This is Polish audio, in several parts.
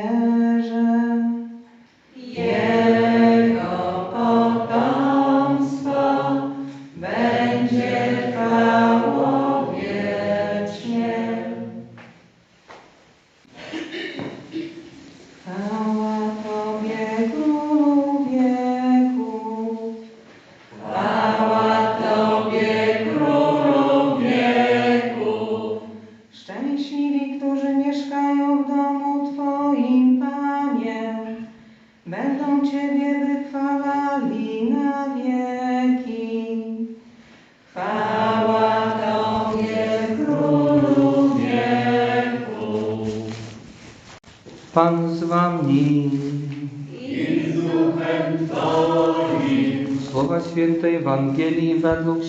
Yeah.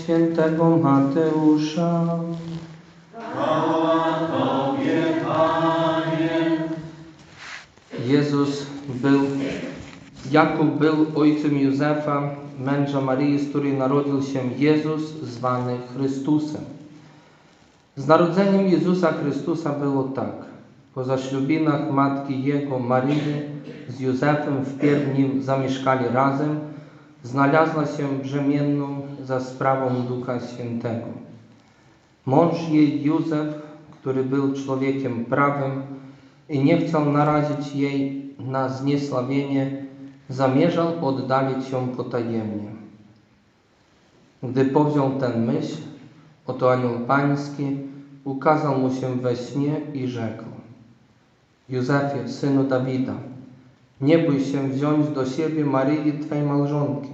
Świętego Mateusza. Jezus był, Jakub był ojcem Józefa, męża Maryi, z której narodził się Jezus, zwany Chrystusem. Z narodzeniem Jezusa Chrystusa było tak. Po zaślubinach matki Jego, Maryi, z Józefem wpierw nim zamieszkali razem, znalazła się brzemienną za sprawą Ducha Świętego. Mąż jej, Józef, który był człowiekiem prawym i nie chciał narazić jej na zniesławienie, zamierzał oddalić ją potajemnie. Gdy powziął ten myśl, oto anioł pański ukazał mu się we śnie i rzekł Józefie, synu Dawida, nie bój się wziąć do siebie Maryi, Twej małżonki,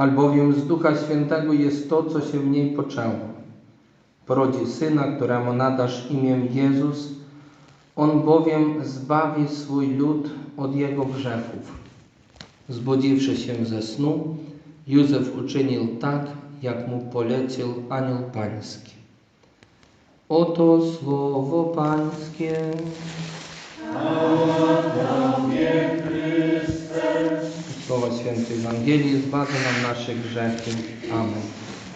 albowiem z Ducha Świętego jest to, co się w niej poczęło. Porodzi syna, któremu nadasz imię Jezus, on bowiem zbawi swój lud od jego grzechów. Zbudziwszy się ze snu, Józef uczynił tak, jak mu polecił anioł pański. Oto słowo pańskie. Słowa Świętej Ewangelii zbawi nam nasze grzechy. Amen.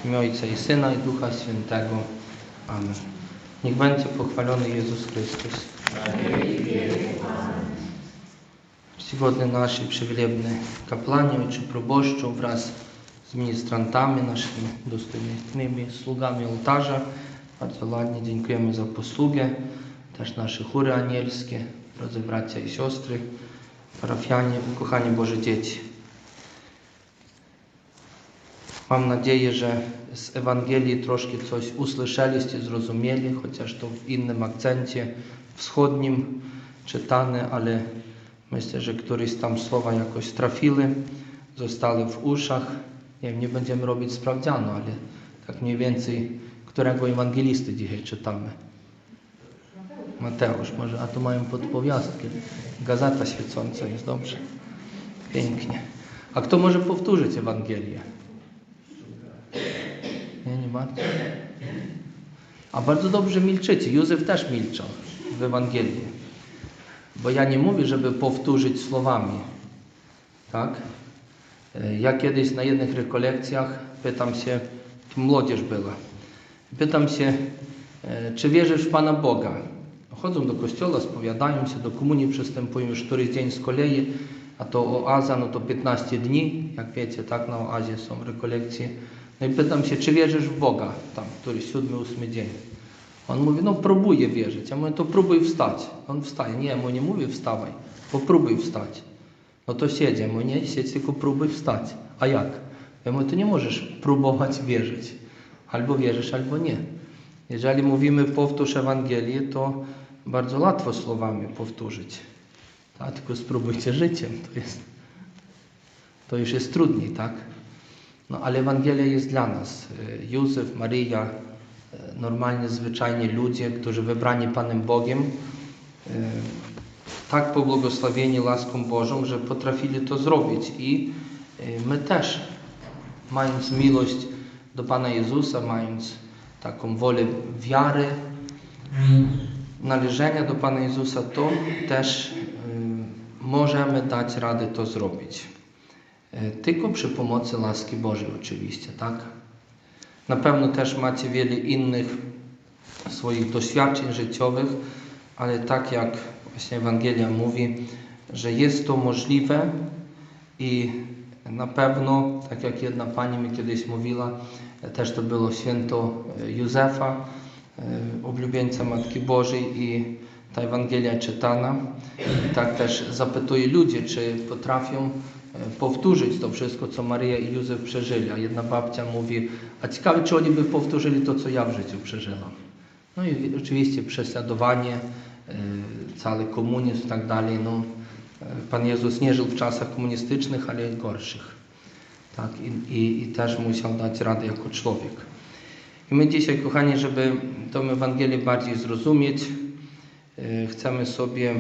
W imię Ojca i Syna i Ducha Świętego. Amen. Niech będzie pochwalony Jezus Chrystus. Czcigodny nasi przywilebny kapłani, ojcze proboszczu wraz z ministrantami, naszymi dostojnymi sługami ołtarza. Bardzo ładnie dziękujemy za posługę, też nasze chóry anielskie, drodzy bracia i siostry, parafianie, ukochani Boże dzieci. Mam nadzieję, że z Ewangelii troszkę coś usłyszeliście, zrozumieli, chociaż to w innym akcencie wschodnim czytane, ale myślę, że któreś tam słowa jakoś trafiły, zostały w uszach. Nie wiem, nie będziemy robić sprawdzianu, ale tak mniej więcej którego ewangelisty dzisiaj czytamy. Mateusz może, a tu mają podpowiastkę. Gazeta świecąca jest dobrze. Pięknie. A kto może powtórzyć Ewangelię? Nie, nie macie? A bardzo dobrze milczycie. Józef też milczał w Ewangelii. Bo ja nie mówię, żeby powtórzyć słowami. Tak? E, Ja kiedyś na jednych rekolekcjach pytam się, młodzież była, pytam się, e, czy wierzysz w Pana Boga? Chodzą do kościoła, spowiadają się, do komunii przystępują już któryś dzień z kolei, a to oaza, no to 15 dni, jak wiecie, tak, na oazie są rekolekcje. No i pytam się, czy wierzysz w Boga, tam, któryś siódmy, ósmy dzień. On mówi, no próbuję wierzyć. Ja mówię, to próbuj wstać. On wstaje. Nie, mu nie mówię wstawaj, popróbuj wstać. No to siedzi. Ja mówię, nie siedź, tylko próbuj wstać. A jak? Ja mówię, to nie możesz próbować wierzyć. Albo wierzysz, albo nie. Jeżeli mówimy powtórz Ewangelię, to bardzo łatwo słowami powtórzyć. A tylko spróbujcie życiem. To, jest, to już jest trudniej, tak? No ale Ewangelia jest dla nas. Józef, Maryja, y, normalnie, zwyczajni ludzie, którzy wybrani Panem Bogiem, y, tak pobłogosławieni łaską Bożą, że potrafili to zrobić. I my też, mając miłość do Pana Jezusa, mając taką wolę wiary, należenia do Pana Jezusa, to też y, możemy dać radę to zrobić. Y, Tylko przy pomocy łaski Bożej oczywiście, tak? Na pewno też macie wiele innych swoich doświadczeń życiowych, ale tak jak właśnie Ewangelia mówi, że jest to możliwe i na pewno, tak jak jedna pani mi kiedyś mówiła, też to było święto e, Józefa, e, oblubieńca Matki Bożej i ta Ewangelia czytana. I tak też zapytuje ludzi, czy potrafią e, powtórzyć to wszystko, co Maryja i Józef przeżyli. A jedna babcia mówi, a ciekawe, czy oni by powtórzyli to, co ja w życiu przeżyłam. No i oczywiście prześladowanie, cały komunizm i tak dalej. No, Pan Jezus nie żył w czasach komunistycznych, ale gorszych. Tak? I, i, I też musiał dać radę jako człowiek. My dzisiaj, kochani, żeby tę Ewangelię bardziej zrozumieć, yy, chcemy sobie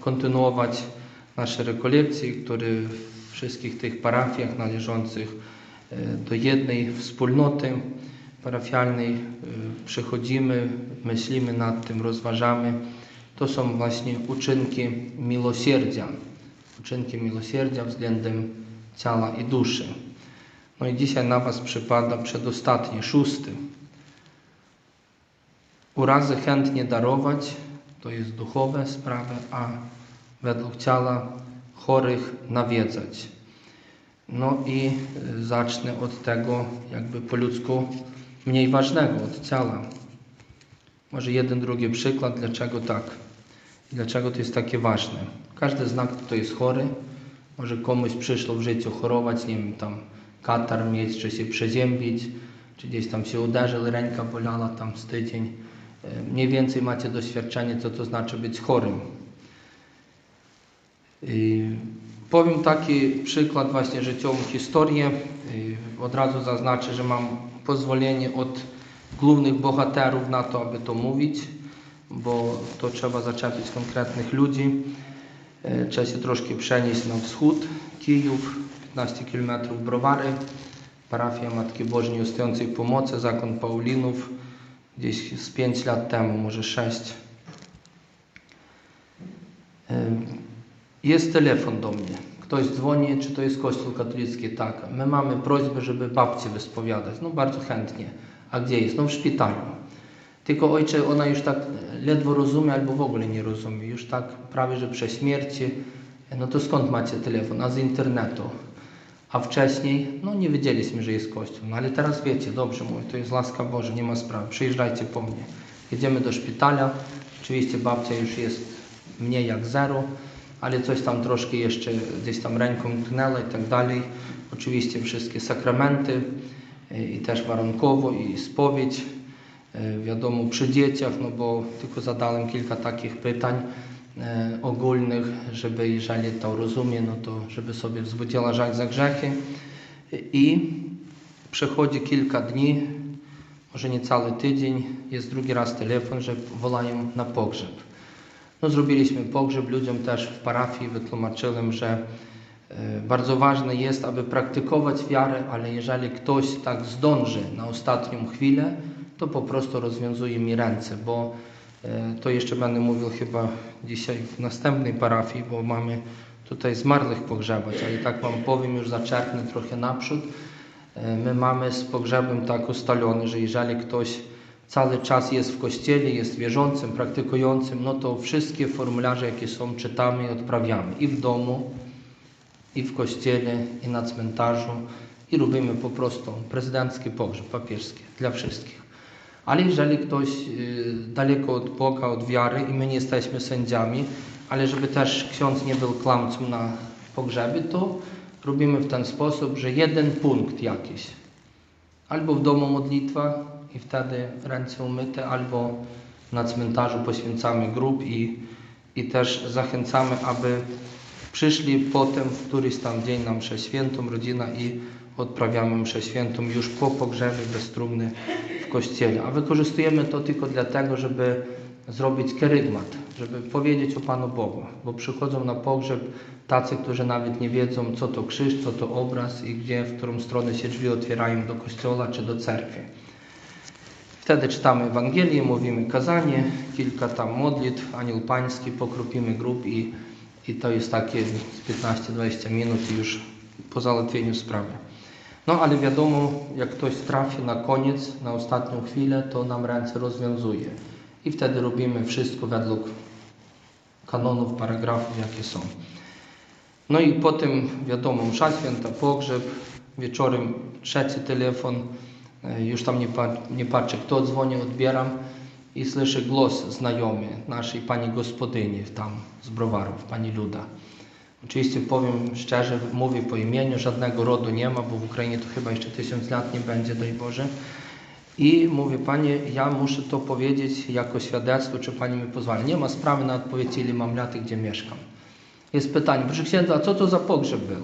kontynuować nasze rekolekcje, które w wszystkich tych parafiach należących yy, do jednej wspólnoty parafialnej yy, przechodzimy, myślimy nad tym, rozważamy. To są właśnie uczynki miłosierdzia. Uczynki miłosierdzia względem ciała i duszy. No i dzisiaj na Was przypada przedostatni, szósty. Urazy chętnie darować, to jest duchowe sprawy, a według ciała chorych nawiedzać. No i zacznę od tego jakby po ludzku mniej ważnego, od ciała. Może jeden, drugi przykład, dlaczego tak. Dlaczego to jest takie ważne. Każdy znak, kto jest chory, może komuś przyszło w życiu chorować, nie wiem, tam katar mieć, czy się przeziębić, czy gdzieś tam się uderzył, ręka bolała tam z tydzień. Mniej więcej macie doświadczenie, co to znaczy być chorym. Powiem taki przykład właśnie życiową historię. Od razu zaznaczę, że mam pozwolenie od głównych bohaterów na to, aby to mówić, bo to trzeba zaczepić konkretnych ludzi. Trzeba się troszkę przenieść na wschód, Kijów, 15 km Browary, parafia Matki Bożej Nieustającej Pomocy, zakon Paulinów, gdzieś z 5 lat temu, może 6. Jest telefon do mnie. Ktoś dzwoni, czy to jest Kościół katolicki? Tak. My mamy prośbę, żeby babcię wyspowiadać. No bardzo chętnie. A gdzie jest? No w szpitalu. Tylko ojcze, ona już tak ledwo rozumie albo w ogóle nie rozumie. Już tak prawie, że przy śmierci. No to skąd macie telefon? A z internetu. A wcześniej, no nie wiedzieliśmy, że jest Kościół. No ale teraz wiecie, dobrze mówię, to jest łaska Boża, nie ma sprawy. Przyjeżdżajcie po mnie. Jedziemy do szpitala. Oczywiście babcia już jest mniej jak zero, ale coś tam troszkę jeszcze gdzieś tam ręką tknęła i tak dalej. Oczywiście wszystkie sakramenty i też warunkowo i spowiedź. Wiadomo przy dzieciach, no bo tylko zadałem kilka takich pytań e, ogólnych, żeby jeżeli to rozumie, no to żeby sobie wzbudziła żal za grzechy. I przechodzi kilka dni, może nie cały tydzień, jest drugi raz telefon, że wolają na pogrzeb. No, zrobiliśmy pogrzeb ludziom też w parafii, wytłumaczyłem, że e, bardzo ważne jest, aby praktykować wiarę, ale jeżeli ktoś tak zdąży na ostatnią chwilę, to po prostu rozwiązuje mi ręce, bo e, to jeszcze będę mówił chyba dzisiaj w następnej parafii, bo mamy tutaj zmarłych pogrzebać, ale tak Wam powiem, już zaczerpnę trochę naprzód. E, My mamy z pogrzebem tak ustalone, że jeżeli ktoś cały czas jest w kościele, jest wierzącym, praktykującym, no to wszystkie formularze, jakie są, czytamy i odprawiamy i w domu, i w kościele, i na cmentarzu, i robimy po prostu prezydencki pogrzeb papieski dla wszystkich. Ale jeżeli ktoś y, daleko od Boga, od wiary i my nie jesteśmy sędziami, ale żeby też ksiądz nie był kłamcą na pogrzebie, to robimy w ten sposób, że jeden punkt jakiś, albo w domu modlitwa i wtedy ręce umyte, albo na cmentarzu poświęcamy grób i, i też zachęcamy, aby przyszli potem w któryś tam dzień na mszę świętą, rodzina i odprawiamy mszę świętą już po pogrzebie bez trumny w kościele. A wykorzystujemy to tylko dlatego, żeby zrobić kerygmat, żeby powiedzieć o Panu Bogu, bo przychodzą na pogrzeb tacy, którzy nawet nie wiedzą, co to krzyż, co to obraz i gdzie, w którą stronę się drzwi otwierają do kościoła czy do cerkwi. Wtedy czytamy Ewangelię, mówimy kazanie, kilka tam modlitw, anioł pański, pokropimy grób i, i to jest takie z 15-20 minut już po załatwieniu sprawy. No ale wiadomo, jak ktoś trafi na koniec, na ostatnią chwilę, to nam ręce rozwiązuje. I wtedy robimy wszystko według kanonów, paragrafów, jakie są. No i potem, wiadomo, msza święta, pogrzeb, wieczorem trzeci telefon, e, już tam nie, nie patrzę, kto dzwoni, odbieram i słyszę głos znajomy naszej pani gospodyni tam z browarów, pani Luda. Oczywiście powiem szczerze, mówię po imieniu, żadnego rodu nie ma, bo w Ukrainie to chyba jeszcze tysiąc lat nie będzie, daj Boże. I mówię, Panie, ja muszę to powiedzieć jako świadectwo, czy Pani mi pozwala. Nie ma sprawy na odpowiedź, ile mam lat i gdzie mieszkam. Jest pytanie, proszę księdza, a co to za pogrzeb był?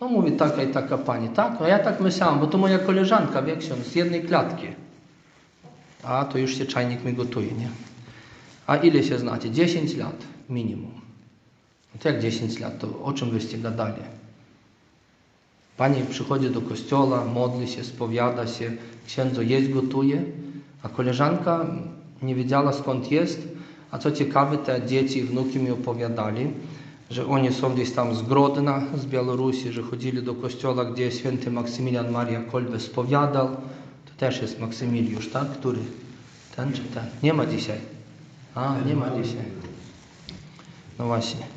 No mówi taka i taka pani. Tak, no ja tak myślałam, bo to moja koleżanka, wie ksiądz, z jednej klatki. A, to już się czajnik mi gotuje, nie? A ile się znacie? 10 lat minimum. No to jak 10 lat, to o czym wyście gadali? Pani przychodzi do kościoła, modli się, spowiada się, księdzo jeść gotuje, a koleżanka nie wiedziała skąd jest, a co ciekawe, te dzieci i wnuki mi opowiadali, że oni są gdzieś tam z Grodna, z Białorusi, że chodzili do kościoła, gdzie święty Maksymilian Maria Kolbe spowiadał. To też jest Maksymiliusz, tak? Który? Ten czy ten? Nie ma dzisiaj. A, nie ma dzisiaj. No właśnie.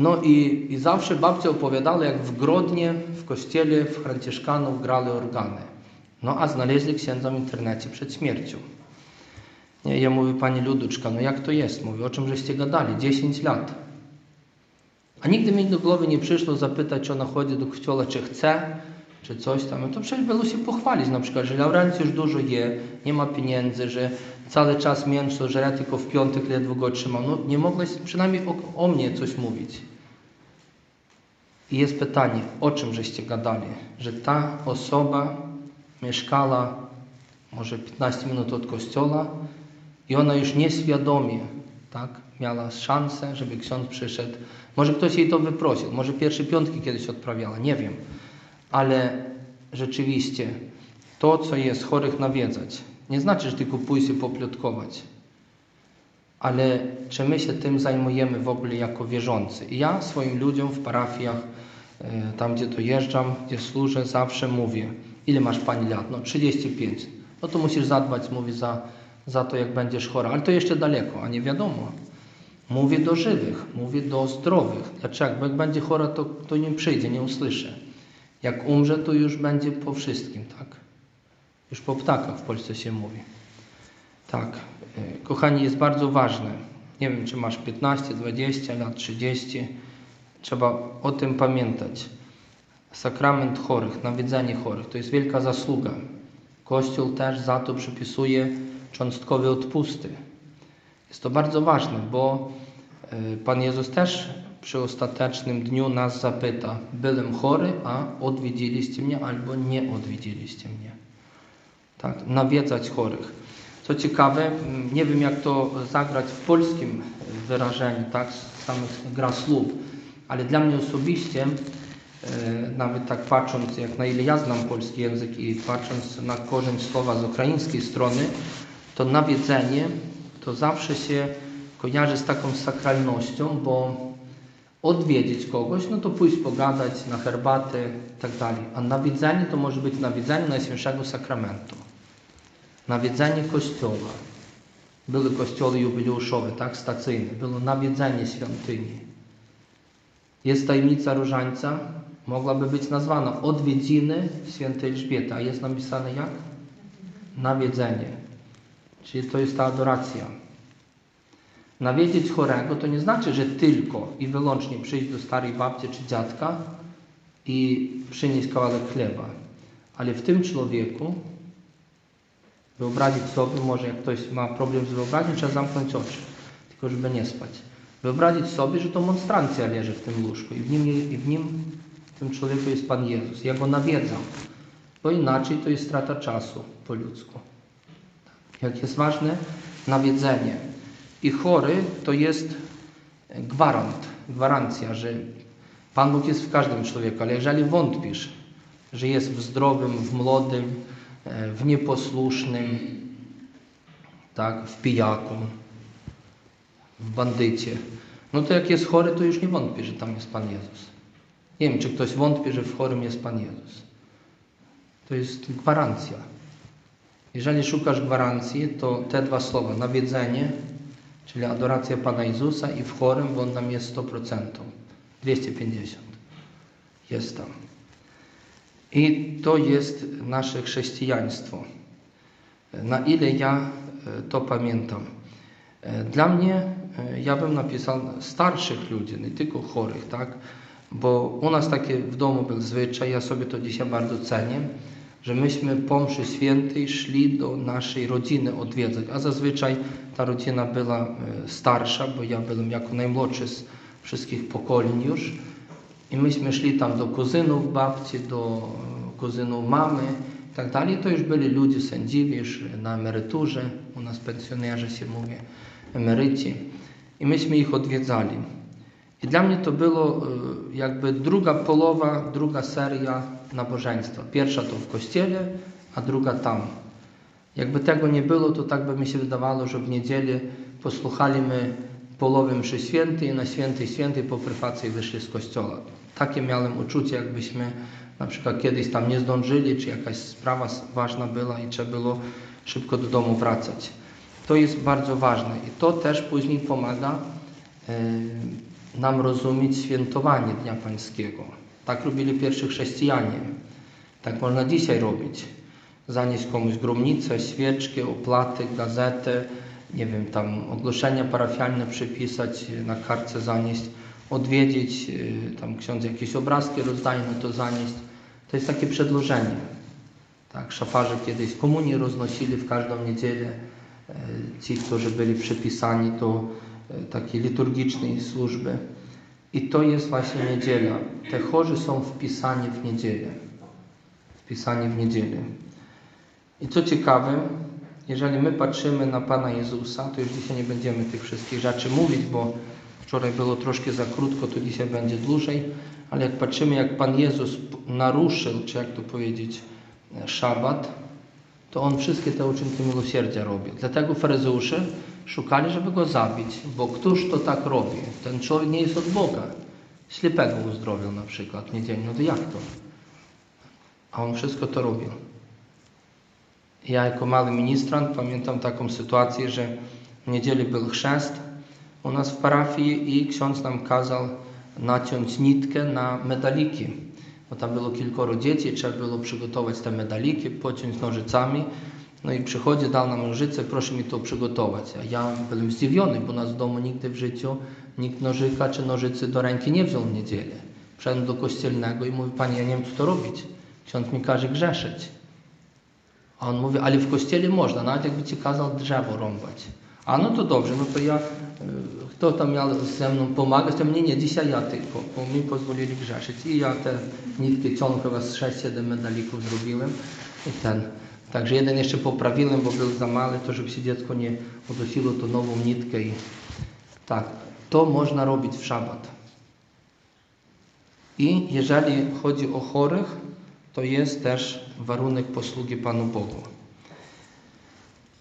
No i, i zawsze babcia opowiadała, jak w Grodnie, w kościele, w Franciszkanów grali organy. No a znaleźli księdza w internecie przed śmiercią. Nie, ja mówię, pani Luduczka, no jak to jest? Mówię, o czym żeście gadali? 10 lat. A nigdy mi do głowy nie przyszło zapytać, czy ona chodzi do kościoła, czy chce, czy coś tam. No to przecież było się pochwalić na przykład, że Laurencjusz dużo je, nie ma pieniędzy, że cały czas mięso żre, tylko w piątek ledwo go trzymał. No nie mogłeś przynajmniej o, o mnie coś mówić. I jest pytanie, o czym żeście gadali? Że ta osoba mieszkała może 15 minut od kościoła i ona już nieświadomie tak, miała szansę, żeby ksiądz przyszedł. Może ktoś jej to wyprosił, może pierwsze piątki kiedyś odprawiała, nie wiem. Ale rzeczywiście to, co jest chorych nawiedzać, nie znaczy, że tylko pójść i poplotkować. Ale czy my się tym zajmujemy w ogóle jako wierzący? I ja swoim ludziom w parafiach, e, tam gdzie dojeżdżam, gdzie służę, zawsze mówię, ile masz pani lat? No 35. No to musisz zadbać, mówię, za, za to, jak będziesz chora. Ale to jeszcze daleko, a nie wiadomo. Mówię do żywych, mówię do zdrowych. Dlaczego? Jak będzie chora, to, to nie przyjdzie, nie usłyszę. Jak umrze, to już będzie po wszystkim, tak? Już po ptakach w Polsce się mówi. Tak, e, kochani, jest bardzo ważne. Nie wiem, czy masz 15, 20 lat, 30. Trzeba o tym pamiętać. Sakrament chorych, nawiedzenie chorych to jest wielka zasługa. Kościół też za to przypisuje cząstkowe odpusty. Jest to bardzo ważne, bo e, Pan Jezus też przy ostatecznym dniu nas zapyta: Byłem chory, a odwiedziliście mnie albo nie odwiedziliście mnie. Tak, nawiedzać chorych. Co ciekawe, nie wiem jak to zagrać w polskim wyrażeniu, tak, samych gra słów, ale dla mnie osobiście, e, nawet tak patrząc, jak na ile ja znam polski język i patrząc na korzeń słowa z ukraińskiej strony, to nawiedzenie to zawsze się kojarzy z taką sakralnością, bo odwiedzić kogoś, no to pójść pogadać na herbatę i tak dalej. A nawiedzenie to może być nawiedzenie Najświętszego Sakramentu. Nawiedzenie kościoła. Były kościoły jubileuszowe, tak, stacyjne. Było nawiedzenie świątyni. Jest tajemnica różańca, mogłaby być nazwana odwiedziny świętej Elżbiety, a jest napisane jak? Nawiedzenie. Czyli to jest ta adoracja. Nawiedzieć chorego to nie znaczy, że tylko i wyłącznie przyjść do starej babci czy dziadka i przynieść kawałek chleba. Ale w tym człowieku wyobrazić sobie, może jak ktoś ma problem z wyobraźnią, trzeba zamknąć oczy, tylko żeby nie spać. Wyobrazić sobie, że to monstrancja leży w tym łóżku i w nim, i w nim, w tym człowieku jest Pan Jezus. Ja go nawiedzam, bo inaczej to jest strata czasu po ludzku. Jak jest ważne nawiedzenie. I chory to jest gwarant, gwarancja, że Pan Bóg jest w każdym człowieku, ale jeżeli wątpisz, że jest w zdrowym, w młodym, w nieposłusznym, tak, w pijaku, w bandycie, no to jak jest chory, to już nie wątpi, że tam jest Pan Jezus. Nie wiem, czy ktoś wątpi, że w chorym jest Pan Jezus. To jest gwarancja. Jeżeli szukasz gwarancji, to te dwa słowa, nawiedzenie, czyli adoracja Pana Jezusa i w chorym, bo on nam jest 100%, 250 jest tam. I to jest nasze chrześcijaństwo. Na ile ja e, to pamiętam. E, Dla mnie, e, ja bym napisał starszych ludzi, nie tylko chorych, tak? Bo u nas takie w domu był zwyczaj, ja sobie to dzisiaj bardzo cenię, że myśmy po mszy świętej szli do naszej rodziny odwiedzać, a zazwyczaj ta rodzina była starsza, bo ja byłem jako najmłodszy z wszystkich pokoleń już. I myśmy szli tam do kuzynów babci, do kuzynów mamy i tak dalej. To już byli ludzie sędziwi, już na emeryturze, u nas pensjonerzy się mówi, emeryci. I myśmy ich odwiedzali. I dla mnie to było jakby druga połowa, druga seria nabożeństwa. Pierwsza to w kościele, a druga tam. Jakby tego nie było, to tak by mi się wydawało, że w niedzielę posłuchali my połowy mszy świętej i na świętej świętej po pryfacji wyszli z kościoła. Takie miałem uczucie, jakbyśmy na przykład kiedyś tam nie zdążyli, czy jakaś sprawa ważna była i trzeba było szybko do domu wracać. To jest bardzo ważne i to też później pomaga e, nam rozumieć świętowanie Dnia Pańskiego. Tak robili pierwsi chrześcijanie. Tak można dzisiaj robić. Zanieść komuś gromnicę, świeczkę, opłaty, gazetę, nie wiem, tam ogłoszenia parafialne przypisać, na kartce zanieść, odwiedzić, tam ksiądz jakieś obrazki rozdaje, no to zanieść. To jest takie przedłożenie. Tak, szafarze kiedyś komunię roznosili w każdą niedzielę. Ci, którzy byli przypisani do takiej liturgicznej służby. I to jest właśnie niedziela. Te chorzy są wpisani w niedzielę. Wpisani w niedzielę. I co ciekawe, jeżeli my patrzymy na Pana Jezusa, to już dzisiaj nie będziemy tych wszystkich rzeczy mówić, bo wczoraj było troszkę za krótko, to dzisiaj będzie dłużej, ale jak patrzymy, jak Pan Jezus naruszył, czy jak to powiedzieć, szabat, to On wszystkie te uczynki miłosierdzia robi. Dlatego faryzeusze szukali, żeby Go zabić, bo któż to tak robi? Ten człowiek nie jest od Boga. Ślepego uzdrowił na przykład niedzielnie, no to jak to? A On wszystko to robił. Ja jako mały ministrant pamiętam taką sytuację, że w niedzielę był chrzest u nas w parafii i ksiądz nam kazał naciąć nitkę na medaliki. Bo tam było kilkoro dzieci, trzeba było przygotować te medaliki, pociąć nożycami. No i przychodzi, dał nam nożyce, proszę mi to przygotować. A ja byłem zdziwiony, bo nas w domu nigdy w życiu nikt nożyka czy nożycy do ręki nie wziął w niedzielę. Wszedłem do kościelnego i mówi, panie, ja nie wiem co to robić. Ksiądz mi każe grzeszyć. A on mówi, ale w kościele można, nawet jakby ci kazał drzewo rąbać. A no to dobrze, no to ja, kto tam miał ze mną pomagać, to mnie nie, dzisiaj ja tylko, bo mi pozwolili grzeszyć. I ja te nitki ciągle z 6-7 medalików zrobiłem i ten. Także jeden jeszcze poprawiłem, bo był za mały, to żeby się dziecko nie udusiło, to nową nitkę i tak. To można robić w szabat. I jeżeli chodzi o chorych, to jest też warunek posługi Panu Bogu.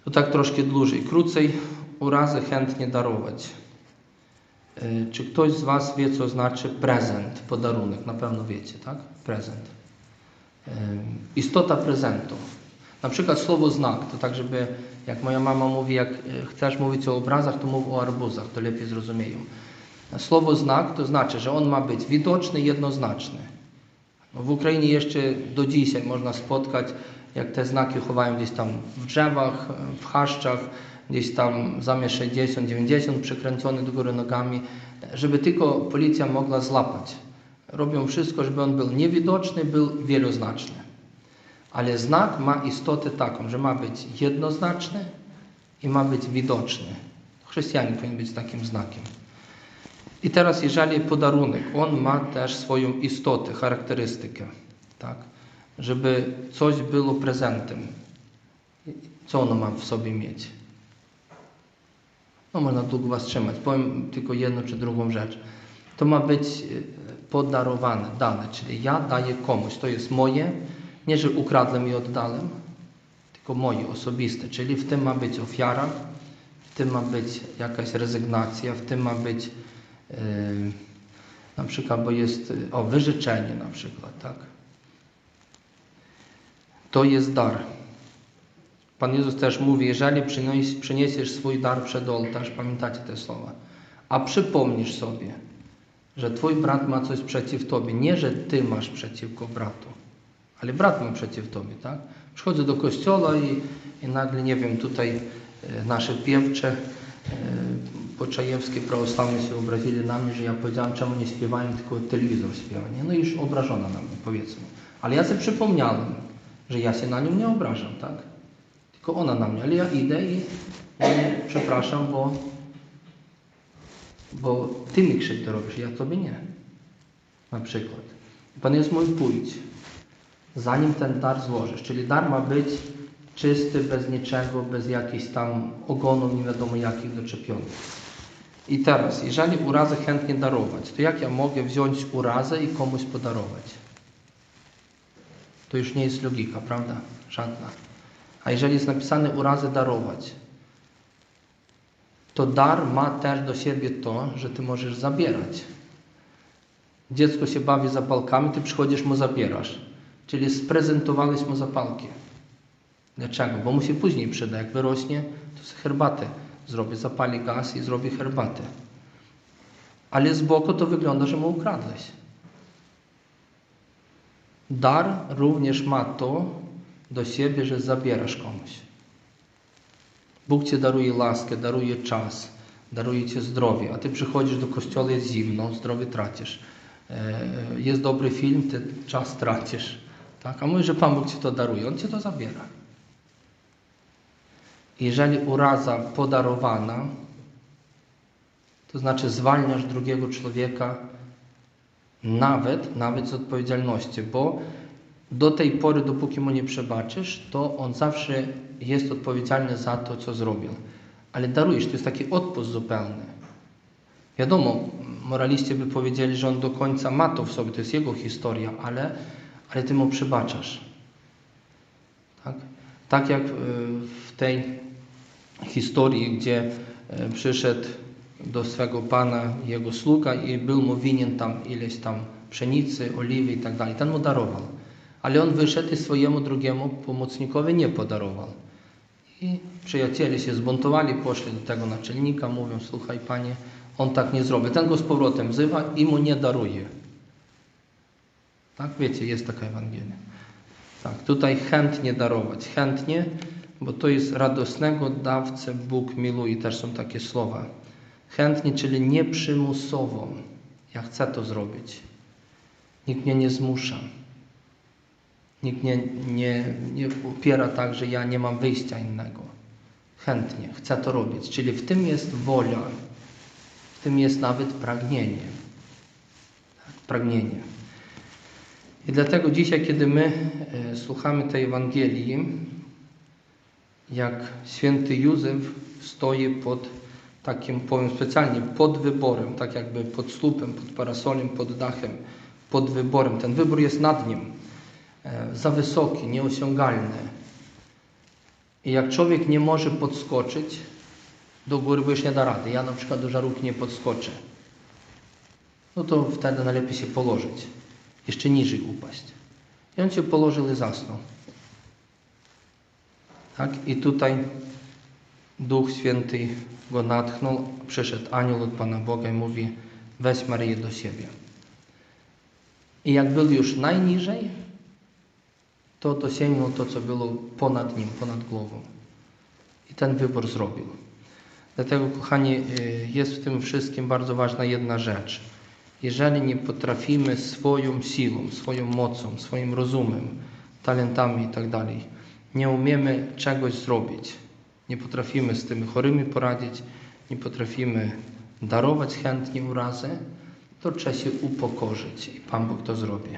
To tak troszkę dłużej. Krócej urazy chętnie darować. Czy ktoś z Was wie, co znaczy prezent, podarunek? Na pewno wiecie, tak? Prezent. Istota prezentu. Na przykład słowo znak, to tak, żeby jak moja mama mówi, jak e, chcesz mówić o obrazach, to mów o arbuzach, to lepiej zrozumieją. Słowo znak to znaczy, że on ma być widoczny, jednoznaczny. W Ukrainie jeszcze do dzisiaj można spotkać, jak te znaki chowają gdzieś tam w drzewach, w chaszczach, gdzieś tam zamiast 60-90 przykręcony do góry nogami, żeby tylko policja mogła złapać. Robią wszystko, żeby on był niewidoczny, był wieloznaczny. Ale znak ma istotę taką, że ma być jednoznaczny i ma być widoczny. Chrześcijanin powinien być takim znakiem. I teraz, jeżeli podarunek, on ma też swoją istotę, charakterystykę, tak? Żeby coś było prezentem. Co ono ma w sobie mieć? No, można długo was trzymać. Powiem tylko jedną czy drugą rzecz. To ma być podarowane, dane, czyli ja daję komuś. To jest moje, nie że ukradłem i oddałem, tylko moje, osobiste. Czyli w tym ma być ofiara, w tym ma być jakaś rezygnacja, w tym ma być na przykład, bo jest o wyrzeczenie na przykład, tak? To jest dar. Pan Jezus też mówi, jeżeli przyniesiesz swój dar przed ołtarz, pamiętacie te słowa, a przypomnisz sobie, że twój brat ma coś przeciw tobie, nie że ty masz przeciwko bratu, ale brat ma przeciw tobie, tak? Przychodzę do kościoła i, i nagle, nie wiem, tutaj e, nasze piewcze poczajewskie prawosławne się obrazili na mnie, że ja powiedziałem, czemu nie śpiewają, tylko telewizor śpiewa. Nie? No już obrażona na mnie, powiedzmy. Ale ja sobie przypomniałem, że ja się na nią nie obrażam, tak? Tylko ona na mnie, ale ja idę i mówię, przepraszam, bo, bo ty mi krzywdę robisz, ja tobie nie. Na przykład. Pan Jezus mówi, pójdź, zanim ten dar złożysz. Czyli dar ma być czysty, bez niczego, bez jakichś tam ogonów, nie wiadomo jakich doczepionych. I teraz, jeżeli urazę chętnie darować, to jak ja mogę wziąć urazę i komuś podarować? To już nie jest logika, prawda? Żadna. A jeżeli jest napisane urazę darować, to dar ma też do siebie to, że ty możesz zabierać. Dziecko się bawi zapalkami, ty przychodzisz mu zabierasz. Czyli sprezentowałeś mu zapalki. Dlaczego? Bo mu się później przyda. Jak wyrośnie, to sobie herbatę zrobi, zapali gaz i zrobi herbatę. Ale z boku to wygląda, że mu ukradłeś. Dar również ma to do siebie, że zabierasz komuś. Bóg Ci daruje laskę, daruje czas, daruje Ci zdrowie, a Ty przychodzisz do kościoła, jest zimno, zdrowie tracisz. Jest dobry film, Ty czas tracisz. Tak? A mówisz, że Pan Bóg Ci to daruje, On Ci to zabiera. Jeżeli uraza podarowana, to znaczy zwalniasz drugiego człowieka nawet, nawet z odpowiedzialności, bo do tej pory, dopóki mu nie przebaczysz, to on zawsze jest odpowiedzialny za to, co zrobił. Ale darujesz, to jest taki odpust zupełny. Wiadomo, moraliści by powiedzieli, że on do końca ma to w sobie, to jest jego historia, ale, ale ty mu przebaczasz. Tak? tak jak w tej historii, gdzie przyszedł do swego pana jego sługa i był mu winien tam ileś tam pszenicy, oliwy i tak dalej. Ten mu darował. Ale on wyszedł i swojemu drugiemu pomocnikowi nie podarował. I przyjaciele się zbuntowali, poszli do tego naczelnika, mówią, słuchaj panie, on tak nie zrobi. Ten go z powrotem wzywa i mu nie daruje. Tak, wiecie, jest taka Ewangelia. Tak, tutaj chętnie darować. Chętnie, bo to jest radosnego dawcę Bóg miluje. Też są takie słowa. Chętnie, czyli nieprzymusowo. Ja chcę to zrobić. Nikt mnie nie zmusza. Nikt nie, nie, nie upiera tak, że ja nie mam wyjścia innego. Chętnie, chcę to robić. Czyli w tym jest wola, w tym jest nawet pragnienie. Tak, pragnienie. I dlatego dzisiaj, kiedy my e, słuchamy tej Ewangelii, jak święty Józef stoi pod takim, powiem specjalnie, pod wyborem, tak jakby pod słupem, pod parasolem, pod dachem, pod wyborem. Ten wybór jest nad nim, e, za wysoki, nieosiągalny. I jak człowiek nie może podskoczyć do góry, bo już nie da rady, ja na przykład do żarówki nie podskoczę, no to wtedy najlepiej się położyć, jeszcze niżej upaść. I on się położył i zasnął. Tak? I tutaj Duch Święty go natchnął, przyszedł anioł od Pana Boga i mówi weź Maryję do siebie. I jak był już najniżej, to dosięgnął to, co było ponad nim, ponad głową. I ten wybór zrobił. Dlatego, kochani, y, jest w tym wszystkim bardzo ważna jedna rzecz. Jeżeli nie potrafimy swoją siłą, swoją mocą, swoim rozumem, talentami itd., nie umiemy czegoś zrobić, nie potrafimy z tymi chorymi poradzić, nie potrafimy darować chętnie urazy, to trzeba się upokorzyć i Pan Bóg to zrobi.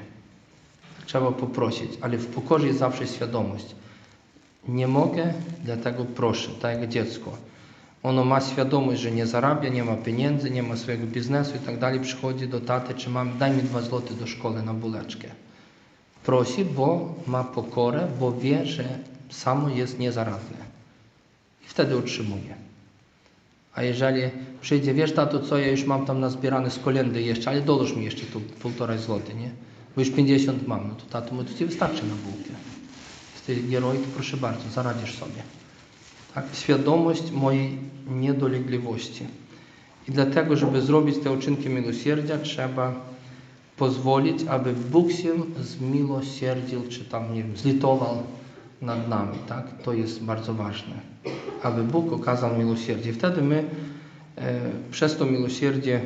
Trzeba poprosić, ale w pokorze jest zawsze świadomość. Nie mogę, dlatego proszę, tak jak dziecko. Ono ma świadomość, że nie zarabia, nie ma pieniędzy, nie ma swojego biznesu i tak dalej. Przychodzi do taty czy mamy, daj mi dwa złote do szkoły na buleczkę. Prosi, bo ma pokorę, bo wie, że samo jest niezaradne. I wtedy otrzymuje. A jeżeli przyjdzie, wiesz tato, co ja już mam tam nazbierane z kolendy jeszcze, ale dołóż mi jeszcze tu półtora złote, nie? Bo już 50 mam, no to tato, mu to ci wystarczy na bułkę. Jesteś heroj, to proszę bardzo, zaradzisz sobie. Tak? Świadomość mojej niedolegliwości. I dlatego, żeby zrobić te uczynki miłosierdzia, trzeba pozwolić, aby Bóg się zmiłosierdził, czy tam, nie wiem, zlitował nad nami. Tak? To jest bardzo ważne. Aby Bóg okazał miłosierdzie. Wtedy my e, przez to miłosierdzie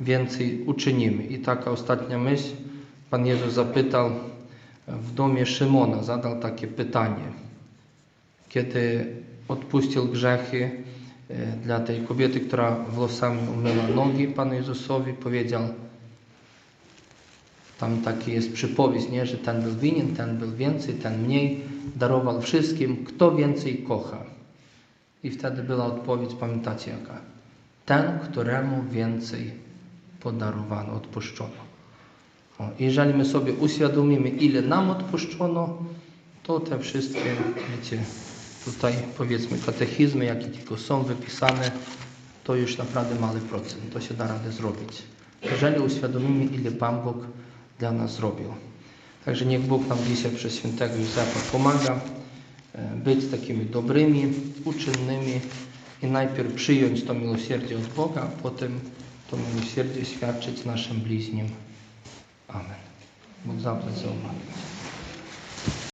więcej uczynimy. I taka ostatnia myśl. Pan Jezus zapytał w domie Szymona, zadał takie pytanie. Kiedy odpuścił grzechy e, dla tej kobiety, która włosami umyła nogi Panu Jezusowi, powiedział, tam taki jest przypowieść, nie? że ten był winien, ten był więcej, ten mniej, darował wszystkim, kto więcej kocha. I wtedy była odpowiedź, pamiętacie jaka? Ten, któremu więcej podarowano, odpuszczono. O, jeżeli my sobie uświadomimy, ile nam odpuszczono, to te wszystkie, wiecie, tutaj powiedzmy katechizmy, jakie tylko są wypisane, to już naprawdę mały procent, to się da radę zrobić. Jeżeli uświadomimy, ile Pan Bóg dla nas zrobił. Także niech Bóg nam dzisiaj przez świętego Józefa pomaga e, być takimi dobrymi, uczynnymi i najpierw przyjąć to miłosierdzie od Boga, a potem to miłosierdzie świadczyć naszym bliźnim. Amen. Bóg zapłać za.